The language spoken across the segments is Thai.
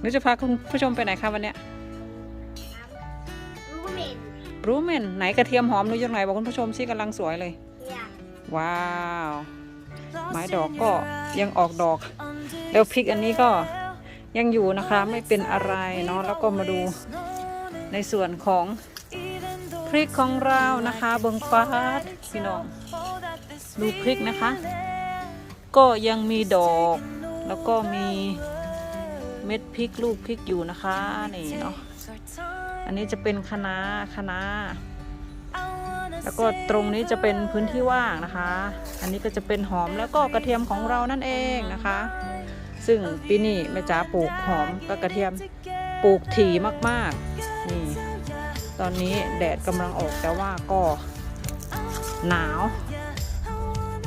หนูจะพาคุณผู้ชมไปไหนคะวันเนี้ยรู้เหม็นบรูเมนไหนกระเทียมหอมหนูอยู่ไหนบอกคุณผู้ชมสิกำลังสวยเลย อยากว้าว ไม้ดอกก็ยังออกดอก แล้วพริกอันนี้ก็ยังอยู่นะคะไม่เป็นอะไรเนาะแล้วก็มาดูในส่วนของพริกของเรานะคะเบิงฟาดพี่น้อง ดูพริกนะคะ ก็ยังมีดอกแล้วก็มี เม็ดพริกลูกพริกอยู่นะคะนี่เนาะอันนี้จะเป็นคะน้าคะน้าแล้วก็ตรงนี้จะเป็นพื้นที่ว่างนะคะ อันนี้ก็จะเป็นหอมแล้วก็กระเทียมของเรานั่นเองนะคะ ซึ่งปีนี้แม่จ๋าปลูกหอมกับกระเทียมปลูกถี่มากๆนี่ตอนนี้แดดกำลังออกแต่ว่าก็หนาว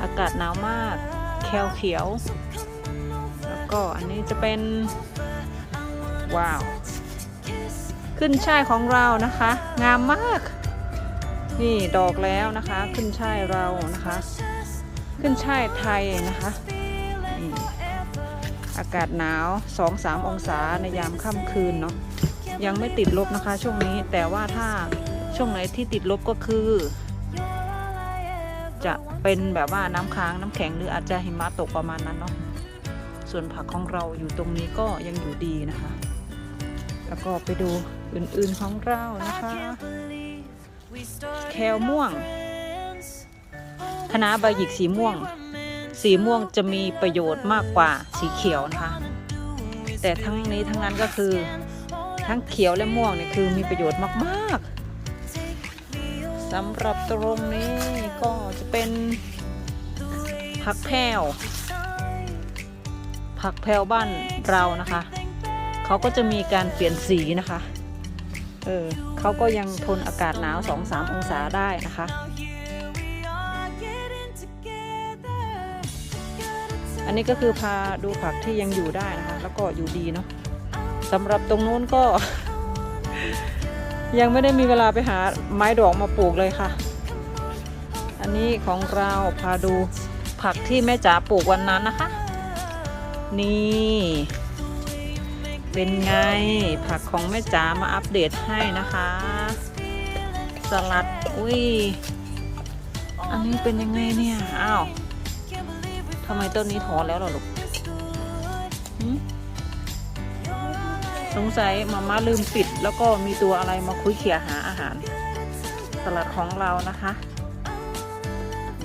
อากาศหนาวมากแคลเขียว แล้วก็อันนี้จะเป็น ว้าว ขึ้นช่ายของเรานะคะ งามมาก นี่ดอกแล้วนะคะ ขึ้นช่ายเรานะคะ ขึ้นช่ายไทยนะคะอากาศหนาว 2-3 องศาในยามค่ำคืนเนาะยังไม่ติดลบนะคะช่วงนี้แต่ว่าถ้าช่วงไหนที่ติดลบก็คือ จะเป็นแบบว่าน้ำค้างน้ำแข็งหรืออาจจะหิมะตกประมาณนั้นเนาะส่วนผักของเราอยู่ตรงนี้ก็ยังอยู่ดีนะคะ แล้วก็ไปดูอื่นๆของเรานะคะ แคลม่วงคณะใบหยิกสีม่วง สีม่วงจะมีประโยชน์มากกว่าสีเขียวนะคะ แต่ทั้งนี้ทั้งนั้นก็คือ ทั้งเขียวและม่วงเนี่ยคือมีประโยชน์มากๆสำหรับตรงนี้ก็จะเป็นผักแพรวผักแพรวบ้านเรานะคะ เขาก็จะมีการเปลี่ยนสีนะคะ เออเขาก็ยังทนอากาศหนาว 2-3 องศาได้นะคะ อันนี้ก็คือพาดูผักที่ยังอยู่ได้นะคะ แล้วก็อยู่ดีเนาะสำหรับตรงนู้นก็ ยังไม่ได้มีเวลาไปหาไม้ดอกมาปลูกเลยค่ะ อันนี้ของเราพาดูผักที่แม่จ๋าปลูกวันนั้นนะคะ นี่ เป็นไงผักของแม่จ๋ามาอัปเดตให้นะคะ สลัด อุ้ย อันนี้เป็นยังไงเนี่ย อ้าวทำไมต้นนี้ถอนแล้วหรอลูกสงสัยมาม่าลืมปิด แล้วก็มีตัวอะไรมาคุยเขี่ยหาอาหาร สลัดของเรานะคะ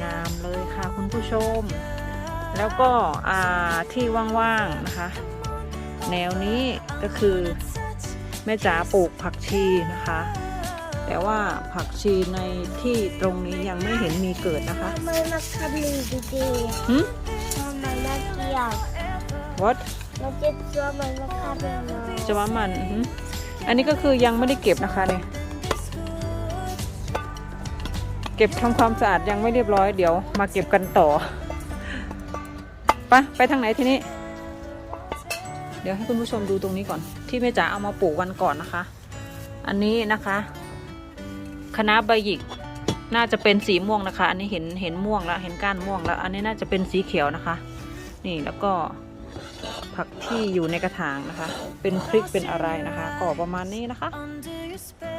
งามเลยค่ะคุณผู้ชม แล้วก็ที่ว่างๆนะคะ แนวนี้ก็คือแม่จ๋าปลูกผักชีนะคะ แต่ว่าผักชีในที่ตรงนี้ยังไม่เห็นมีเกิดนะคะทำไมมาทำดีดีหึทำไมมาเกี่ยว what เราจะตัวมันมาทำยังไงจะว่ามันหึอันนี้ก็คือยังไม่ได้เก็บนะคะเนี่ยเก็บทำความสะอาดยังไม่เรียบร้อยเดี๋ยวมาเก็บกันต่อไปไปทางไหนทีนี้ เดี๋ยวให้คุณผู้ชมดูตรงนี้ก่อน ที่แม่จ๋าเอามาปลูกวันก่อนนะคะ อันนี้นะคะคณะใบหยิกน่าจะเป็นสีม่วงนะคะ อันนี้เห็นเห็นม่วงแล้วเห็นก้านม่วงแล้ว อันนี้น่าจะเป็นสีเขียวนะคะ นี่แล้วก็ผักที่อยู่ในกระถางนะคะ เป็นพริกเป็นอะไรนะคะก็ประมาณนี้นะคะ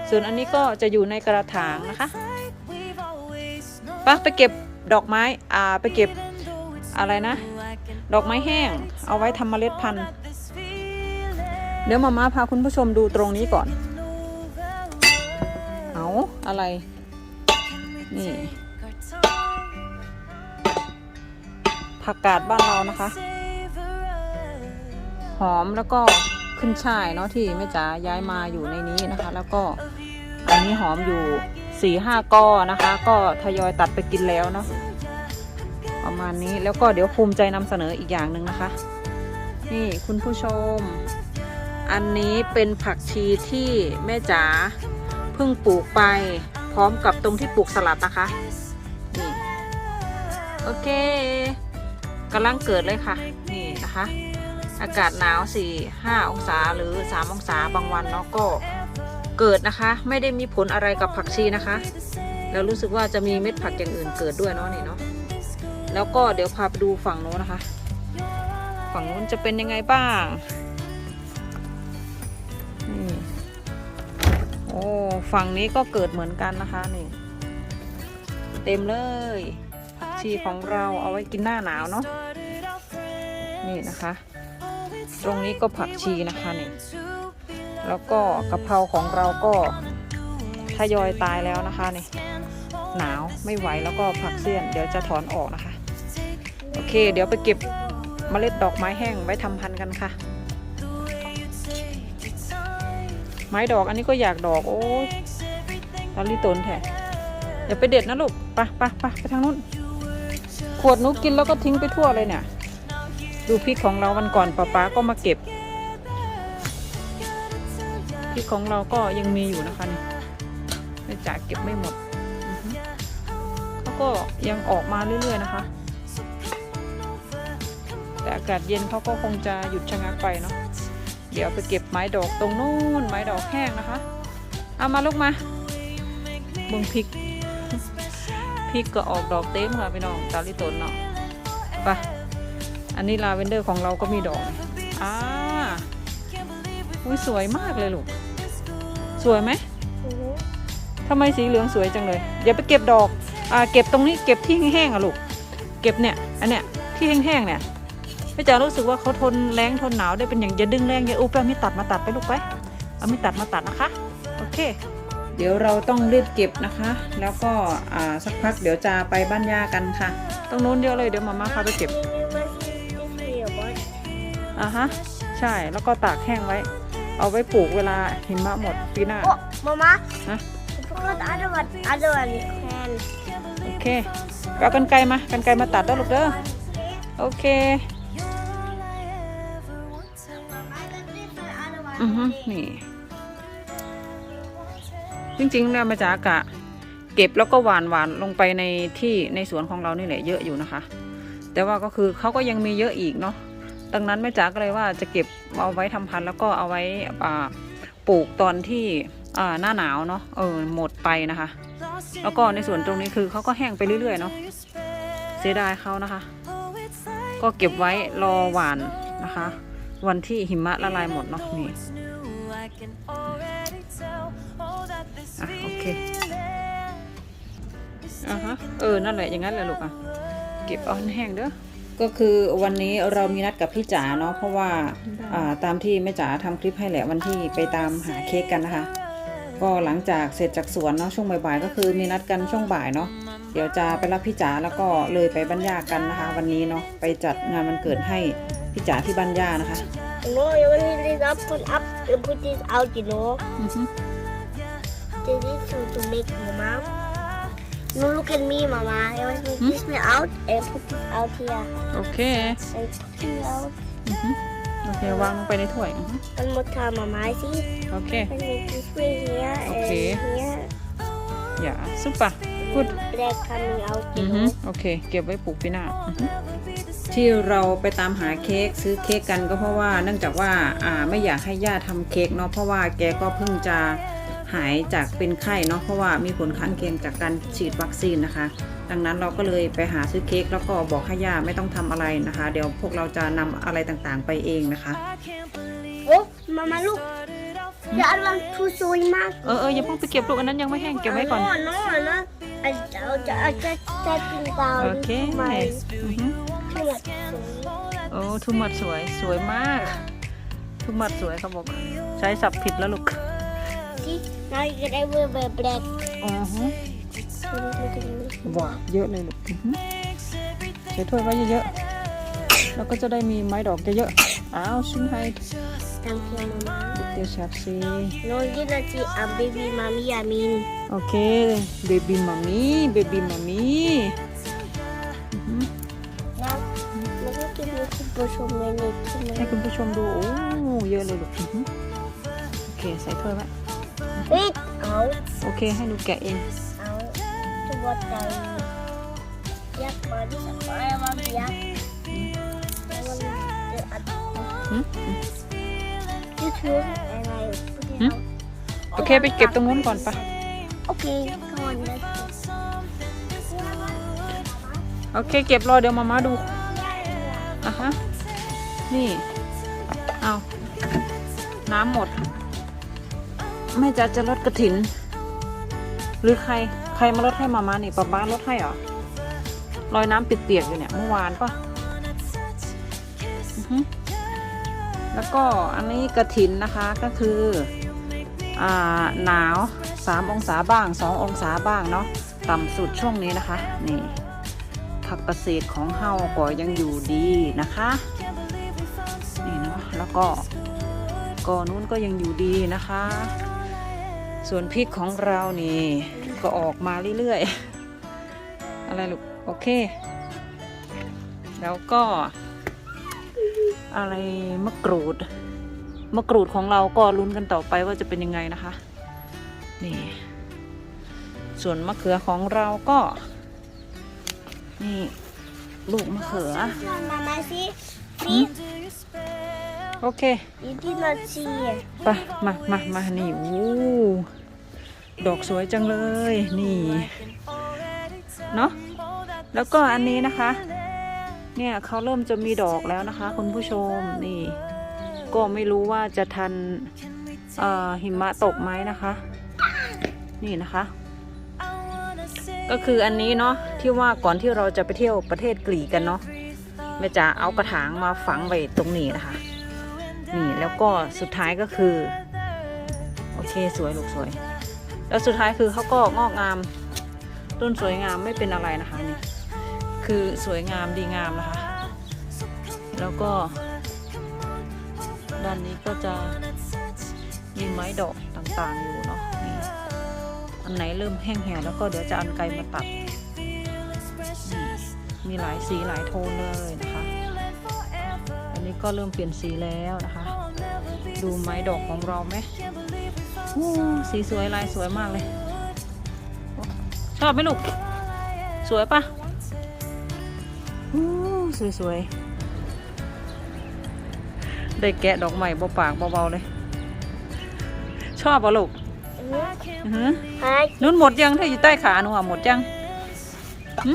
ส่วนอันนี้ก็จะอยู่ในกระถางนะคะปไปเก็บดอกไม้อ่าไปเก็บอะไรนะ ดอกไม้แห้ง เอาไว้ทำเมล็ดพันธุ์ เดี๋ยวมาม่าพาคุณผู้ชมดูตรงนี้ก่อน เอาอะไร นี่ ผักกาดบ้านเรานะคะ หอมแล้วก็ขึ้นช่ายเนาะที่แม่จ๋าย้ายมาอยู่ในนี้นะคะ แล้วก็อันนี้หอมอยู่สี่ห้าก้อนะคะ ก็ทยอยตัดไปกินแล้วเนาะประมาณนี้แล้วก็เดี๋ยวภูมิใจนำเสนออีกอย่างหนึ่งนะคะ นี่คุณผู้ชม อันนี้เป็นผักชีที่แม่จ๋าเพิ่งปลูกไปพร้อมกับตรงที่ปลูกสลัดนะคะนี่โอเคกำลังเกิดเลยค่ะ นี่นะคะ อากาศหนาว4 5องศาหรือ 3 องศาบางวันเนาะก็เกิดนะคะ ไม่ได้มีผลอะไรกับผักชีนะคะ แล้วรู้สึกว่าจะมีเม็ดผักอย่างอื่นเกิดด้วยเนาะนี่เนาะแล้วก็เดี๋ยวพาไปดูฝั่งโน้นนะคะ ฝั่งโน้นจะเป็นยังไงบ้าง อ้ฝั่งนี้ก็เกิดเหมือนกันนะคะนี่เต็มเลยผักชีของเราเอาไว้กินหน้าหนาวเนาะนี่นะคะ ตรงนี้ก็ผักชีนะคะนี่แล้วก็กะเพราของเราก็ทยอยตายแล้วนะคะนี่หนาวไม่ไหวแล้วก็ผักเสี้ยน เดี๋ยวจะถอนออกนะคะ โอเค เดี๋ยวไปเก็บเมล็ดดอกไม้แห้งไว้ทำพันธุ์กันค่ะ ม้ดอกอันนี้ก็อยากดอกโอ้ยตอนรีตนแท้อย่าไปเด็ดนะลูกปไปไปะไปทางนู้น ขวดนูกินแล้วก็ทิ้งไปทั่วเลยเนี่ย ดูพริกของเราวันก่อนป้าป๊าก็มาเก็บพริกของเราก็ยังมีอยู่นะคะนี่ไม่จาเก็บไม่หมดเขาก็ยังออกมาเรื่อยๆนะคะ แต่อากาศเย็นเขาก็คงจะหยุดชะงักไปเนาะ เดี๋ยวไปเก็บไม้ดอกตรงนู้นไม้ดอกแห้งนะคะ เอามาลูกมาบึงพริกพริกก็ออกดอกเต็มค่ะพี่น้องตาลิตนเนาะไปอันนี้ลาเวนเดอร์ของเราก็มีดอกอ่าอุ้ยสวยมากเลยลูก สวยไหมทำไมสีเหลืองสวยจังเลยอย่าไปเก็บดอกอ่าเก็บตรงนี้เก็บที่แห้งๆอะลูก เก็บเนี่ย อันเนี้ยที่แห้งๆเนี่ย พี่จ๋ารู้สึกว่าเขาทนแรงทนหนาวได้เป็นอย่างอย่าดึงแรงอย่าอุบเอามีดตัดมาตัดไปลูกไปเอามีดตัดมาตัดนะคะ โอเค เดี๋ยวเราต้องรีบเก็บนะคะ แล้วก็อ่าสักพักเดี๋ยวจะไปบ้านย่ากันค่ะ ตรงนู้นเยอะเลยเดี๋ยวมาม่าพาไปเก็บอ่าฮะใช่แล้วก็ตากแห้งไว้ เอาไว้ปลูกเวลาหิมะหมดปีหน้า โอ้มาม่าฮะ I forgot the other one other one hand โอเคก็เอากันไกลมากันไกลมาตัดได้อลูกเด้อโอเค อือฮึนี่ จริงๆแล้วมาจากกะ เก็บแล้วก็หวานหวานลงไปในที่ในสวนของเรานี่แหละเยอะอยู่นะคะ แต่ว่าก็คือเขาก็ยังมีเยอะอีกเนาะดังนั้นแม่จ๋าก็เลยว่าจะเก็บเอาไว้ทำพันธุ์แล้วก็เอาไว้ปลูกตอนที่หน้าหนาวเนาะเออหมดไปนะคะ แล้วก็ในส่วนตรงนี้คือเขาก็แห้งไปเรื่อยๆเนาะเสียดายเขานะคะ ก็เก็บไว้รอหวานนะคะ วันที่หิมะละลายหมดเนาะนี่อะโอเคอะฮะเออนั่นแหละอย่างนั้นแหละลูกอะเก็บเอาให้แห้งเด้อก็คือวันนี้เรามีนัดกับพี่จ๋าเนาะเพราะว่าอ่าตามที่แม่จ๋าทำคลิปให้แหละวันที่ไปตามหาเค้กกันนะคะ ก็หลังจากเสร็จจากสวนเนาะช่วงบ่ายๆก็คือมีนัดกันช่วงบ่ายเนาะเดี๋ยวจะไปรับพี่จ๋าแล้วก็เลยไปบ้านย่ากันนะคะ วันนี้เนาะไปจัดงานวันเกิดให้ พี่จ๋าที่บ้านย่านะคะ No, you want to this up, put up, and put this out, you know. อือฮึ This is to, to make mama. No, look at me, mama. You want to Hmm? this me out and put this out here. โอเค And put it out. อือฮึโอเควางลงไปในถ้วยอือฮึ One more time, mama. See? โอเค And make this way here Okay. and here. อย่าซุปปะ Good. Black coming out, อื you อฮึ know. โอเค เก็บไว้ปลูกปีหน้าอือฮึ ที่เราไปตามหาเค้กซื้อเค้กกันก็เพราะว่าเนื่องจากว่าอ่าไม่อยากให้ย่าทำเค้กเนาะเพราะว่าแกก็เพิ่งจะหายจากเป็นไข้เนาะเพราะว่ามีผลข้างเคียงจากการฉีดวัคซีนนะคะ ดังนั้นเราก็เลยไปหาซื้อเค้กแล้วก็บอกให้ย่าไม่ต้องทำอะไรนะคะ เดี๋ยวพวกเราจะนำอะไรต่างๆไปเองนะคะ Oh, mama, look. The other one too soy, ma. เออเอออย่าเพิ่งไปเก็บลูกอันนั้นยังไม่แห้งเก็บไว้ก่อน No, no, no. I, I, I just tapping down โอเค into my อือฮึ too much soy. โอ้ทุมัดสวยสวยมาก ทุมัดสวยเขาบอก ใช้สับผิดแล้วลูก See, now you get everywhere black. อ๋อฮะ Look at me. ว้าวเยอะเลยลูกอื้อหือใส่ถ้วยไว้เยอะๆแล้วก็จะได้มีไม้ดอกเยอะๆอ้าวชิ้นให้ Thank you, mama. เดี๋ยวชับซี No, you not see a baby mommy, I mean. โอเค เบบี้มามีเบบี้มามี give you some bush of minute. ให้คุณผู้ชมดูโอ้เยอะเลยลูกอื้อหือโอเคใส่ถ้วยไว้ Wait, out, โอเคให้ลูกแกะเอง out. To what I Yak, buddy. I want yak. I want the other. หืม This one, and I put it Hmm? out. โอเคไปเก็บตรงนู้นก่อนปะ Okay, come on, let's go. โอเคเก็บรอเดี๋ยวมามาดูอะฮะ นี่ เอาน้ำหมดโแม่จะจะลดกระถิน หรือใครใครมาลดให้มามานี่ป้าบ้านลดให้เหรอรอยน้ำเปียกๆอยู่เนี่ยเมื่อวานปะแล้วก็อันนี้กระถินนะคะก็คืออ่าหนาวสามองศาบ้างสององศาบ้างเนาะต่ำสุดช่วงนี้นะคะ นี่ผักเกษตรของเฮาก็ยังอยู่ดีนะคะ แล้วก็ก่อนู้นก็ยังอยู่ดีนะคะ ส่วนพริกของเรานี่ก็ออกมาเรื่อยๆ อะไรลูก โอเค แล้วก็ อะไรมะกรูด มะกรูดของเราก็ลุ้นกันต่อไปว่าจะเป็นยังไงนะคะ นี่ ส่วนมะเขือของเราก็ นี่ ลูกมะเขือ Mamma, see? See? โอเค You did not see it. ไปมามามานี่วูดอกสวยจังเลย นี่เนาะแล้วก็อันนี้นะคะ เนี่ยเขาเริ่มจะมีดอกแล้วนะคะคุณผู้ชมนี่ ก็ไม่รู้ว่าจะทันเอ่อหิมะตกไหมนะคะ นี่นะคะ ก็คืออันนี้เนาะที่ว่าก่อนที่เราจะไปเที่ยวประเทศกรีกกันเนาะแม่จะเอากระถางมาฝังไว้ตรงนี้นะคะ นี่แล้วก็สุดท้ายก็คือ โอเคสวยลูกสวย แล้วสุดท้ายคือเขาก็งอกงาม ต้นสวยงามไม่เป็นอะไรนะคะนี่คือสวยงามดีงามนะคะ แล้วก็ ด้านนี้ก็จะมีไม้ดอกต่างๆอยู่เนาะนี่อันไหนเริ่มแห้งแห้วแล้วก็เดี๋ยวจะเอันไกลมาตัดมีมีหลายสีหลายโทนเลยนะ ก็เริ่มเปลี่ยนสีแล้วนะคะ ดูไม้ดอกของเราไหมอู้สีสวยลายสวยมากเลย ชอบไหมลูก สวยปะอู้สวยสวยๆได้แกะดอกใหม่เบาๆเบาๆเลย ชอบปะลูกอือหือ Hi. นุ่นหมดยังถ้าอยู่ใต้ขาหนูอะหมดยังหึ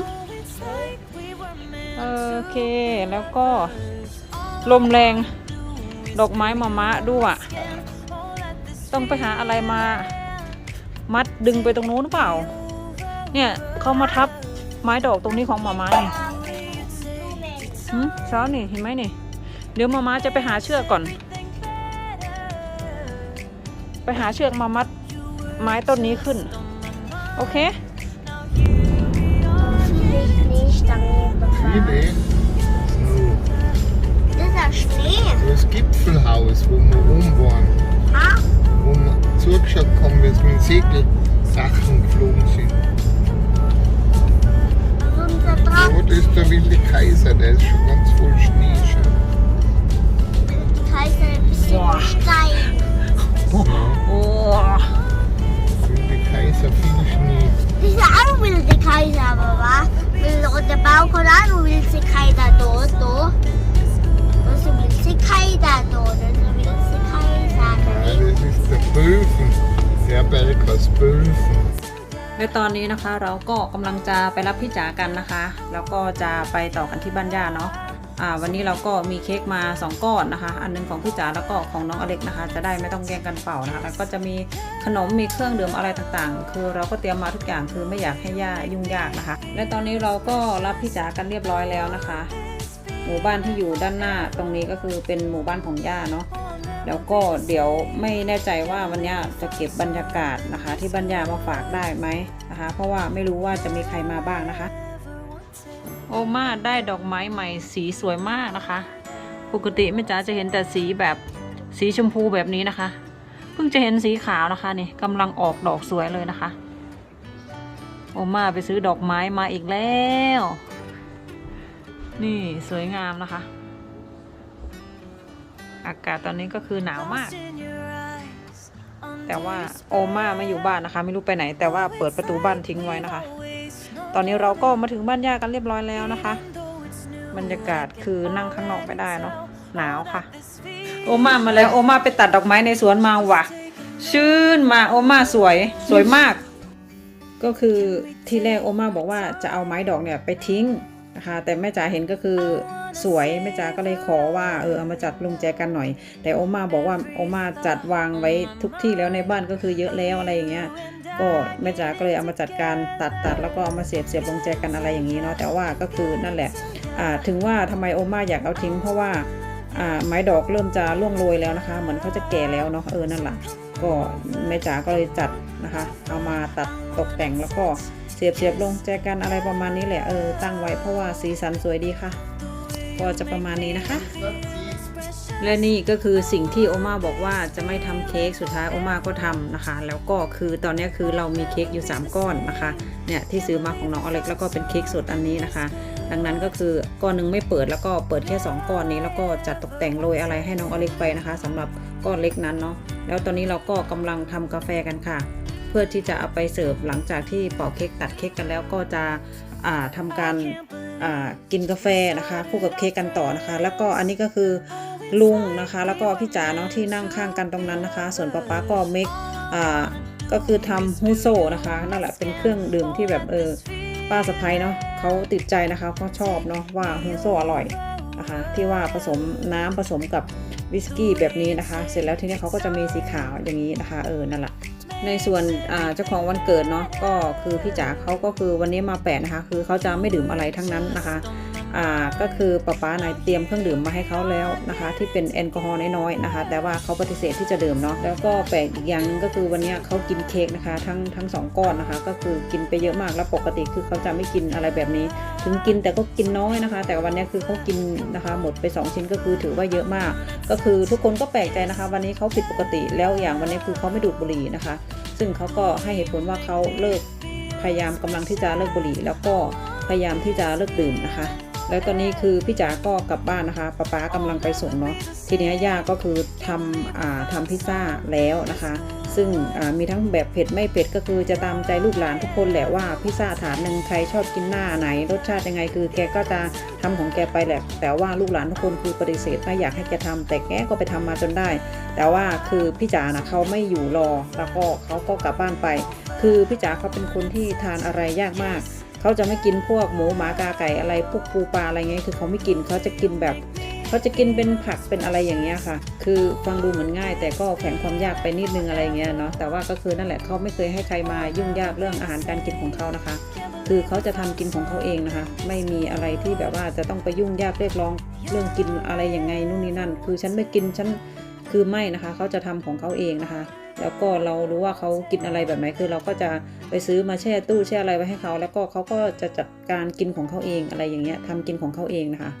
โอเคแล้วก็ ลมแรง ดอกไม้มามะด้วย ต้องไปหาอะไรมา มัดดึงไปตรงนู้นหรือเปล่า เนี่ยเขามาทับไม้ดอกตรงนี้ของมามานี่หืมเช้านี่เห็นไหมนี่ เดี๋ยวมามาจะไปหาเชือกก่อน ไปหาเชือกมามัดไม้ต้นนี้ขึ้น โอเค Nicht an wie Der Berg heißt Böfen. ในตอนนี้นะคะเราก็กำลังจะไปรับพี่จ๋ากันนะคะ แล้วก็จะไปต่อกันที่บ้านย่าเนาะอ่าวันนี้เราก็มีเค้กมา 2 ก้อนนะคะ อันหนึงของพี่จ๋าแล้วก็ของน้องอเล็กนะคะ จะได้ไม่ต้องแย่งกันเป่านะคะ แล้วก็จะมีขนมมีเครื่องดื่มอะไรต่างๆ คือเราก็เตรียมมาทุกอย่างคือไม่อยากให้ย่ายุ่งยากนะคะ และตอนนี้เราก็รับพี่จ๋ากันเรียบร้อยแล้วนะคะ หมู่บ้านที่อยู่ด้านหน้าตรงนี้ก็คือเป็นหมู่บ้านของย่าเนาะ แล้วก็เดี๋ยวไม่แน่ใจว่าวันนี้จะเก็บบรรยากาศนะคะ ที่บรรยามาฝากได้ไหมนะคะ เพราะว่าไม่รู้ว่าจะมีใครมาบ้างนะคะ โอมาได้ดอกไม้ใหม่สีสวยมากนะคะ ปกติแม่จ๋าจะเห็นแต่สีแบบสีชมพูแบบนี้นะคะ เพิ่งจะเห็นสีขาวนะคะนี่กำลังออกดอกสวยเลยนะคะ โอมาไปซื้อดอกไม้มาอีกแล้ว นี่สวยงามนะคะ อากาศตอนนี้ก็คือหนาวมาก แต่ว่าโอมาไม่อยู่บ้านนะคะ ไม่รู้ไปไหน แต่ว่าเปิดประตูบ้านทิ้งไว้นะคะ ตอนนี้เราก็มาถึงบ้านย่ากันเรียบร้อยแล้วนะคะ บรรยากาศคือนั่งข้างนอกไม่ได้เนาะหนาวค่ะ โอมามาแล้วโอมาไปตัดดอกไม้ในสวนมาว่ะ ชื่นมาโอมาสวยสวยมาก ก็คือที่แรกโอมาบอกว่าจะเอาไม้ดอกเนี่ยไปทิ้ง นะคะ แต่แม่จ๋าเห็นก็คือสวยแม่จ๋าก็เลยขอว่าเออเอามาจัดลงแจกันหน่อย แต่โอมาบอกว่าโอมาจัดวางไว้ทุกที่แล้วในบ้านก็คือเยอะแล้วอะไรอย่างเงี้ยก็แม่จ๋าก็เลยเอามาจัดการตัดตัดแล้วก็เอามาเสียบเสียบลงแจกันอะไรอย่างนี้เนาะแต่ว่าก็คือนั่นแหละอ่าถึงว่าทำไมโอมาอยากเอาทิ้ง เพราะว่าอ่าไม้ดอกเริ่มจะร่วงโรยแล้วนะคะ เหมือนเขาจะแก่แล้วเนาะเออนั่นแหละก็แม่จ๋าก็เลยจัดนะคะ เอามาตัดตกแต่งแล้วก็ สียบเสียบลงแจกันอะไรประมาณนี้แหละเออตั้งไว้เพราะว่าสีสันสวยดีค่ะ ก็จะประมาณนี้นะคะ และนี่ก็คือสิ่งที่โอมาบอกว่าจะไม่ทำเค้กสุดท้ายโอมาก็ทำนะคะ แล้วก็คือตอนนี้คือเรามีเค้กอยู่ 3 ก้อนนะคะเนี่ยที่ซื้อมาของน้องอเล็กแล้วก็เป็นเค้กสดอันนี้นะคะ ดังนั้นก็คือก้อนหนึ่งไม่เปิดแล้วก็เปิดแค่ 2 ก้อนนี้ แล้วก็จัดตกแต่งโรยอะไรให้น้องอเล็กไปนะคะสำหรับก้อนเล็กนั้นเนาะแล้วตอนนี้เราก็กำลังทำกาแฟกันค่ะ เพื่อที่จะเอาไปเสิร์ฟหลังจากที่เป่าเค้กตัดเค้กกันแล้วก็จะอ่าทำการกินกาแฟนะคะคู่กับเค้กกันต่อนะคะ แล้วก็อันนี้ก็คือลุงนะคะ แล้วก็พี่จ๋าเนาะที่นั่งข้างกันตรงนั้นนะคะ ส่วนป๊าป๊าก็เมคอ่าก็คือทำฮูโซนะคะนั่นแหละเป็นเครื่องดื่มที่แบบเออป้าสะพ้ยเนาะเขาติดใจนะคะเขาชอบเนาะว่าฮูโซอร่อยนะคะ ที่ว่าผสมน้ำผสมกับวิสกี้แบบนี้นะคะ เสร็จแล้วทีนี้เขาก็จะมีสีขาวอย่างนี้นะคะเออนั่นแหละ ในส่วนเจ้าของวันเกิดเนาะก็คือพี่จ๋าเขาก็คือวันนี้มาแปะนะคะ คือเขาจะไม่ดื่มอะไรทั้งนั้นนะคะ อ่าก็คือป้าป้านายเตรียมเครื่องดื่มมาให้เขาแล้วนะคะ ที่เป็นแอลกอฮอล์น้อยๆนะคะ แต่ว่าเขาปฏิเสธที่จะดื่มเนาะแล้วก็แปลกอีกอย่างก็คือวันนี้เขากินเค้กนะคะ ทั้งทั้งสองก้อนนะคะ ก็คือกินไปเยอะมากแล้วปกติคือเขาจะไม่กินอะไรแบบนี้ ถึงกินแต่ก็กินน้อยนะคะ แต่วันนี้คือเขากินนะคะ หมดไป 2 ชิ้นก็คือถือว่าเยอะมาก ก็คือทุกคนก็แปลกใจนะคะ วันนี้เขาผิดปกติแล้วอย่างวันนี้คือเขาไม่ดูดบุหรี่นะคะ ซึ่งเขาก็ให้เหตุผลว่าเขาเลิกพยายามกำลังที่จะเลิกบุหรี่ แล้วก็พยายามที่จะเลิกดื่มนะคะ แล้วตอนนี้คือพี่จ๋าก็กลับบ้านนะคะป๊าป๊ากำลังไปส่งเนาะทีนี้ย่าก็คือทำอ่าทำพิซซ่าแล้วนะคะ ซึ่งอ่ามีทั้งแบบเผ็ดไม่เผ็ดก็คือจะตามใจลูกหลานทุกคนแหละว่าพิซซ่าถาดหนึ่งใครชอบกินหน้าไหน รสชาติยังไงคือแกก็จะทำของแกไปแหละแต่ว่าลูกหลานทุกคนคือปฏิเสธไม่อยากให้แกทำแต่แกก็ไปทำมาจนได้ แต่ว่าคือพี่จ๋านะเขาไม่อยู่รอแล้วก็เขาก็กลับบ้านไป คือพี่จ๋าเขาเป็นคนที่ทานอะไรยากมาก เขาจะไม่กินพวกหมูหมากาไก่อะไรพวกปูปลาอะไรเงี้ยคือเขาไม่กินเขาจะกินแบบเขาจะกินเป็นผักเป็นอะไรอย่างเงี้ยค่ะ คือฟังดูเหมือนง่าย แต่ก็แฝงความยากไปนิดนึงอะไรเงี้ยเนาะแต่ว่าก็คือนั่นแหละเขาไม่เคยให้ใครมายุ่งยากเรื่องอาหารการกินของเขานะคะ คือเขาจะทำกินของเขาเองนะคะ ไม่มีอะไรที่แบบว่าจะต้องไปยุ่งยากเรียกร้องเรื่องกินอะไรอย่างไงนู่นนี่นั่น คือฉันไม่กินฉันคือไม่นะคะเขาจะทำของเขาเองนะคะ แล้วก็เรารู้ว่าเขากินอะไรแบบไหนคือ เราก็จะไปซื้อมาแช่ตู้แช่อะไรไว้ให้เขา แล้วก็เขาก็จะจัดการกินของเขาเองอะไรอย่างเงี้ยทำกินของเขาเองนะคะ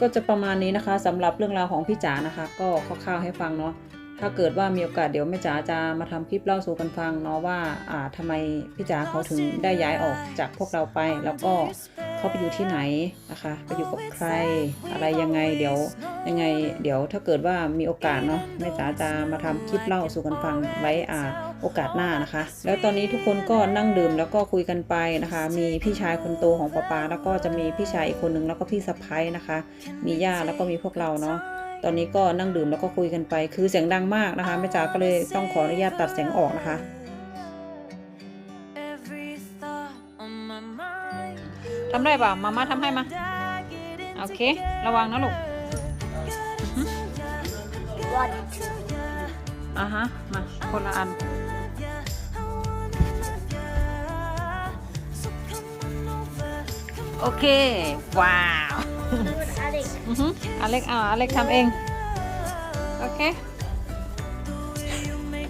ก็จะประมาณนี้นะคะสำหรับเรื่องราวของพี่จ๋านะคะ ก็คร่าวๆให้ฟังเนาะ ถ้าเกิดว่ามีโอกาสเดี๋ยวแม่จ๋าจะมาทำคลิปเล่าสู่กันฟังเนาะว่าอ่าทำไมพี่จ๋าเขาถึงได้ย้ายออกจากพวกเราไป แล้วก็เขาไปอยู่ที่ไหนนะคะ ไปอยู่กับใครอะไรยังไงเดี๋ยวยังไง เดี๋ยวถ้าเกิดว่ามีโอกาสเนาะแม่จ๋าจะมาทำคลิปเล่าสู่กันฟังไว้อ่าโอกาสหน้านะคะ แล้วตอนนี้ทุกคนก็นั่งดื่มแล้วก็คุยกันไปนะคะ มีพี่ชายคนโตของป๊าป๊าแล้วก็จะมีพี่ชายอีกคนนึงแล้วก็พี่สะพ้ายนะคะ มีย่าแล้วก็มีพวกเราเนาะ ตอนนี้ก็นั่งดื่มแล้วก็คุยกันไป คือเสียงดังมากนะคะแม่จ๋าก็เลยต้องขออนุญาตตัดเสียงออกนะคะ ทำได้เปล่ามาม่าทำให้มา โอเค ระวังนะลูกอะฮะ มาคนละอันโอเค ว้าว Alex. อือฮึอเล็กอ่าอเล็กทำเอง โอเค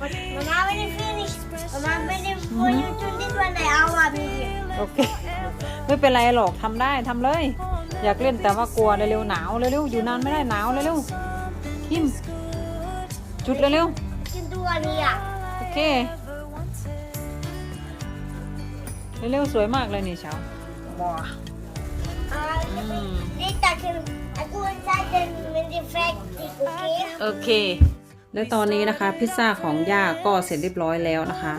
But Mama, when you finish, Mama, when you, when you do this one, I want me here. โอเค ไม่เป็นไรหรอกทำได้ทำเลย อยากเล่นแต่ว่ากลัวเร็วๆหนาวเร็วๆอยู่นานไม่ได้หนาวเร็วๆคิมจุดเร็ว You can do one here. ๆโอเคเร็วๆสวยมากเลยนี่เช้าว้า Uh, Mm. Later, can I go inside and when the fact is okay? โอเค และตอนนี้นะคะ พิซซ่าของย่าก็เสร็จเรียบร้อยแล้วนะคะ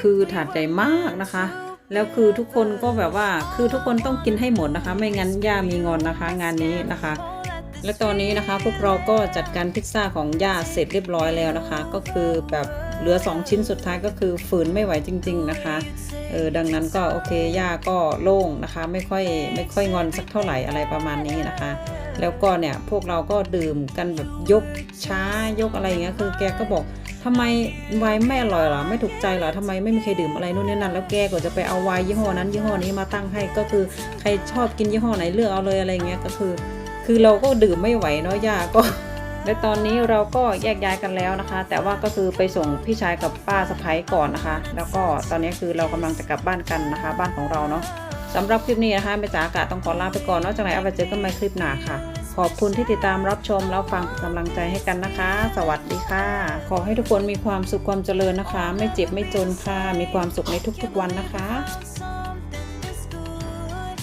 คือถาดใหญ่มากนะคะ แล้วคือทุกคนก็แบบว่าคือทุกคนต้องกินให้หมดนะคะ ไม่งั้นย่ามีงอนนะคะ งานนี้นะคะ และตอนนี้นะคะพวกเราก็จัดการพิซซ่าของย่าเสร็จเรียบร้อยแล้วนะคะ ก็คือแบบ เหลือ 2 ชิ้นสุดท้ายก็คือฝืนไม่ไหวจริง ๆนะคะเออดังนั้นก็โอเคย่าก็โล่งนะคะ ไม่ค่อยไม่ค่อยงอนสักเท่าไหร่อะไรประมาณนี้นะคะ แล้วก็เนี่ยพวกเราก็ดื่มกันแบบยกช้ายกอะไรอย่างเงี้ยคือแกก็บอกทำไมไวน์ไม่อร่อยหรอไม่ถูกใจหรอทำไมไม่มีใครดื่มอะไรนู่นนี่นั่นแล้วแกก็จะไปเอาไวน์ยี่ห้อนั้นยี่ห้อนี้มาตั้งให้ก็คือใครชอบกินยี่ห้อไหนเลือกเอาเลยอะไรเงี้ยก็คือ คือเราก็ดื่มไม่ไหวเนาะย่าก็ และตอนนี้เราก็แยกย้ายกันแล้วนะคะ แต่ว่าก็คือไปส่งพี่ชายกับป้าสะพ้ยก่อนนะคะ แล้วก็ตอนนี้คือเรากำลังจะกลับบ้านกันนะคะ บ้านของเราเนาะสำหรับคลิปนี้นะคะแม่จ๋าอากาศต้องขอลาไปก่อนนอกจากไหนเอาไปเจอกันใหม่คลิปหน้าค่ะ ขอบคุณที่ติดตามรับชมแล้วฟังกำลังใจให้กันนะคะ สวัสดีค่ะ ขอให้ทุกคนมีความสุขความเจริญนะคะ ไม่เจ็บไม่จนค่ะ มีความสุขในทุกๆวันนะคะ